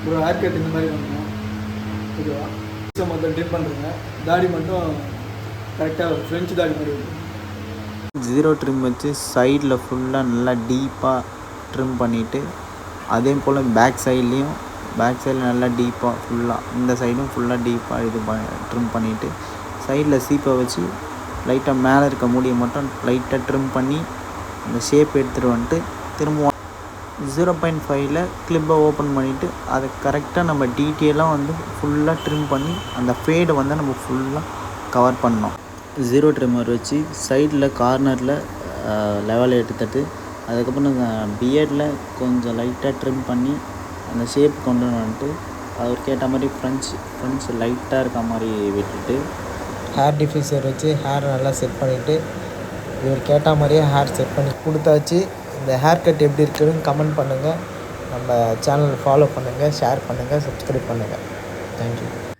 ஒரு hair cut இந்த மாதிரி பண்ணணும் ஓகேவா மொத்தம் ட்ரிம் பண்ணுறேங்க தாடி மட்டும் கரெக்டாக ஃப்ரெஞ்சு தாடி மாதிரி இருக்கும். ஜீரோ ட்ரிம் வச்சு சைடில் ஃபுல்லாக நல்லா டீப்பாக ட்ரிம் பண்ணிவிட்டு அதே போல் பேக் சைட்லேயும் பேக் சைடில் நல்லா டீப்பாக ஃபுல்லாக இந்த சைடும் ஃபுல்லாக டீப்பாக இது ப ட்ரிம் பண்ணிவிட்டு சைடில் சீப்பை வச்சு லைட்டாக மேலே இருக்க முடியை மட்டும் லைட்டாக ட்ரிம் பண்ணி அந்த ஷேப் எடுத்துகிட்டு வந்துட்டு திரும்ப ஜீரோ பாயிண்ட் ஃபைவ்ல கிளிப்பை ஓப்பன் பண்ணிவிட்டு அதை கரெக்டாக நம்ம டீட்டெயிலாக வந்து ஃபுல்லாக ட்ரிம் பண்ணி அந்த ஃபேடை வந்து நம்ம ஃபுல்லாக கவர் பண்ணோம் ஜீரோ ட்ரிம்மர் வச்சு சைடில் கார்னரில் லெவல் எடுத்துட்டு அதுக்கப்புறம் பியர்டில் கொஞ்சம் லைட்டாக ட்ரிம் பண்ணி அந்த ஷேப் கொண்டு வந்துட்டு அவருக்கு ஏற்ற மாதிரி ஃப்ரெண்ட்ஸ் ஃப்ரெண்ட்ஸ் லைட்டாக இருக்க மாதிரி விட்டுட்டு ஹேர் டிஃப்யூசர் வச்சு ஹேர் நல்லா செட் பண்ணிவிட்டு இவர் கேட்ட மாதிரியே ஹேர் செட் பண்ணி கொடுத்தாச்சு. ஹேர் கட் எப்படி இருக்குதுன்னு கமெண்ட் பண்ணுங்கள் நம்ம சேனல் ஃபாலோ பண்ணுங்கள் ஷேர் பண்ணுங்கள் சப்ஸ்கிரைப் பண்ணுங்கள் தேங்க்யூ